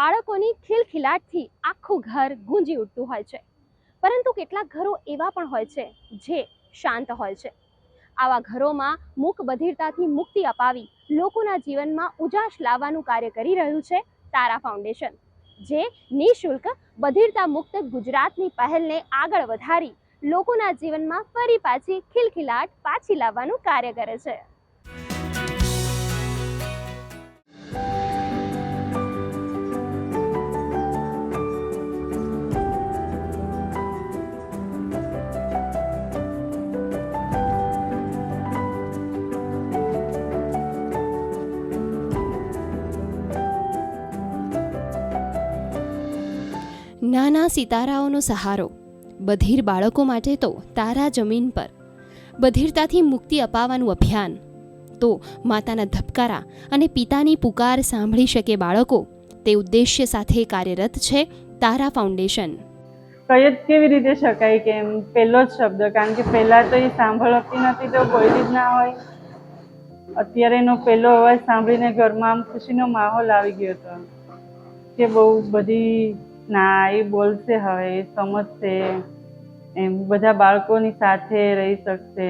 બાળકોની ખિલખિલાટથી આખું ઘર ગુંજી ઉઠતું હોય છે. પરંતુ કેટલાક ઘરો એવા પણ હોય છે જે શાંત હોય છે. આવા ઘરોમાં મૂક બધિરતાથી મુક્તિ અપાવી લોકોના જીવનમાં ઉજાશ લાવવાનું કાર્ય કરી રહ્યું છે તારા ફાઉન્ડેશન, જે નિઃશુલ્ક બધિરતા મુક્ત ગુજરાતની પહેલને આગળ વધારી લોકોના જીવનમાં ફરી પાછી ખિલખિલાટ પાછી લાવવાનું કાર્ય કરે છે. નાના સિતારાઓનો સહારો, બધીર બાળકો માટે તો તારા જમીન પર. બધીરતાથી મુક્તિ અપાવવાનું અભિયાન. તો માતાના ધબકારા અને પિતાની પુકાર સાંભળી શકે બાળકો, તે ઉદ્દેશ્ય સાથે કાર્યરત છે તારા ફાઉન્ડેશન. કહી જ કેવી રીતે શકાય કે એમ પહેલો જ શબ્દ, કારણ કે પહેલાં તો એ સાંભળતી નથી તો કોઈ જ ના હોય. અત્યારે એનો પહેલો અવાજ સાંભળીને ઘરમાં આમ ખુશીનો માહોલ આવી ગયો હતો, કે બહુ બધી ના એ બોલશે હવે એ સમજશે. એમ બધા બાળકોની સાથે રહી શકશે.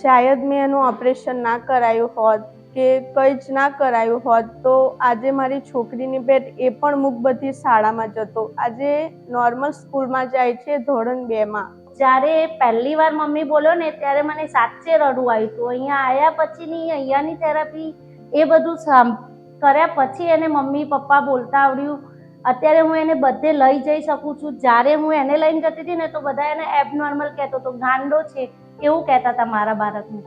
શાયદ મેં એનું ઓપરેશન ના કરાયું હોત કે કંઈ જ ના કરાયું હોત તો આજે મારી છોકરીની પેટ એ પણ મુક બધી શાળામાં જતો. આજે નોર્મલ સ્કૂલમાં જાય છે ધોરણ બેમાં જ્યારે પહેલી વાર મમ્મી બોલ્યો ને ત્યારે મને સાચે રડવું આવ્યું હતું અહીંયા આવ્યા પછીની અહીંયાની થેરાપી એ બધું કર્યા પછી એને મમ્મી પપ્પા બોલતા આવડ્યું. અત્યારે હું એને બધે લઈ જઈ શકું છું. જ્યારે હું એને લઈને જતી હતી ને તો બધા એને એબનોર્મલ કહેતો હતો. ગાંડો છે, એવું કહેતા હતા મારા બાળકને.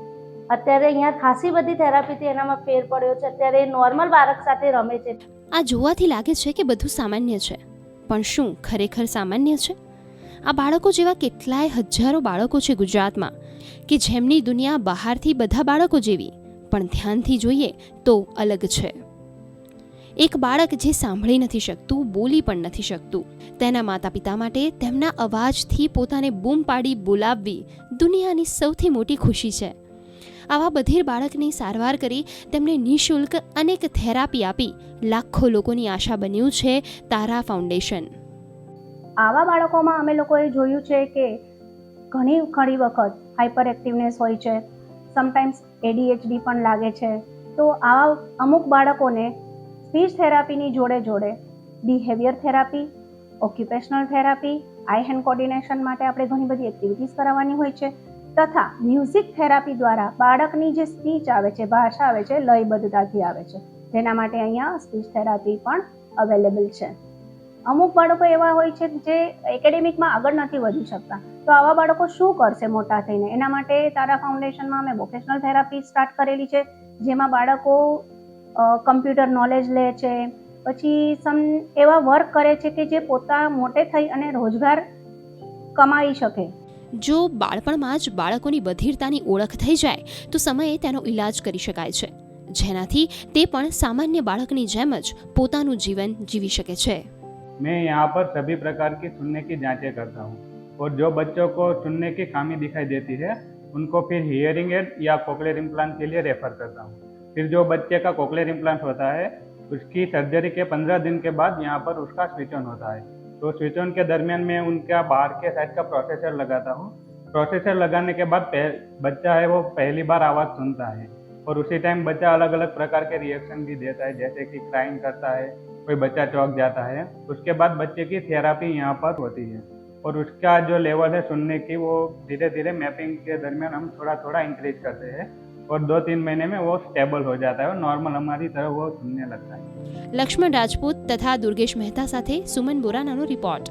અત્યારે અહીંયા ખાસી બધી થેરાપીથી એનામાં ફેર પડ્યો છે. અત્યારે એ નોર્મલ બાળક સાથે રમે છે. આ જોવાથી લાગે છે કે બધું સામાન્ય છે. પણ શું ખરેખર સામાન્ય છે? આ બાળકો જેવા કેટલાય હજારો બાળકો છે ગુજરાતમાં કે જેમની દુનિયા બહારથી બધા બાળકો જેવી. પણ ધ્યાનથી જોઈએ તો અલગ છે. એક બાળક જે સાંભળી નથી શકતું, બોલી પણ નથી શકતું. તેના માતા પિતા માટે તેમના અવાજથી પોતાને બૂમ પાડી બોલાવવી દુનિયાની સૌથી મોટી ખુશી છે. આવા બધીર બાળકની સારવાર કરી તેમને નિઃશુલ્ક અનેક થેરાપી આપી લાખો લોકોની આશા બન્યું છે તારા ફાઉન્ડેશન. આવા બાળકોમાં અમે લોકોએ જોયું છે કે ઘણી ઘણી વખત હાઇપર એક્ટિવનેસ હોય છે, સમટાઈમ્સ એડીએચડી પણ લાગે છે. તો આવા અમુક બાળકોને સ્પીચ થેરાપીની જોડે જોડે behaviour therapy occupational therapy eye hand coordination માટે આપણે ઘણી બધી એક્ટિવિટીઝ કરાવવાની હોય છે, તથા મ્યુઝિક થેરાપી દ્વારા બાળકની જે સ્પીચ આવે છે, ભાષા આવે છે, લયબદ્ધતાથી આવે છે. જેના માટે અહીંયા સ્પીચ થેરાપી પણ અવેલેબલ છે. અમુક બાળકો એવા હોય છે જે એકેડેમિકમાં આગળ નથી વધી શકતા. તો આવા બાળકો શું કરશે મોટા થઈને? એના માટે તારા ફાઉન્ડેશનમાં અમે વોકેશનલ થેરાપી સ્ટાર્ટ કરેલી છે, જેમાં બાળકો કમ્પ્યુટર નોલેજ લે છે પછી સમ એવા વર્ક કરે છે કે જે પોતા મોટે થઈ અને રોજગાર કમાઈ શકે જો બાળપણમાં જ બાળકોની બધિરતાની ઓળખ થઈ જાય તો સમયે તેનો ઈલાજ કરી શકાય છે જેનાથી તે પણ સામાન્ય બાળકની જેમ જ પોતાનું જીવન જીવી શકે છે मैं यहाँ पर सभी प्रकार की सुनने की जांचें करता हूँ और जो बच्चों को सुनने की खामी दिखाई देती है उनको फिर हियरिंग एड या कोकलेर इम्प्लांट के लिए रेफर करता हूँ फिर जो बच्चे का कोकलेर इम्प्लांट होता है, उसकी सर्जरी के पंद्रह दिन के बाद यहाँ पर उसका स्विच ऑन होता है। तो स्विच ऑन के दरमियान में उनका बाहर के साइड का प्रोसेसर लगाता हूँ। प्रोसेसर लगाने के बाद बच्चा है वो पहली बार आवाज़ सुनता है और उसी टाइम बच्चा अलग अलग प्रकार के रिएक्शन भी देता है, जैसे कि क्राइम करता है, कोई बच्चा चौक जाता है। उसके बाद बच्चे की थेरापी यहाँ पर होती है और उसका जो लेवल है सुनने की वो धीरे धीरे मैपिंग के दरमियान हम थोड़ा थोड़ा इंक्रीज करते हैं। और दो तीन महीने में वो स्टेबल हो जाता है और नॉर्मल हमारी तरह वो सुनने लगता है લક્ષ્મણ રાજપૂત તથા દુર્ગેશ મહેતા સાથે સુમન બોરાનાનો રિપોર્ટ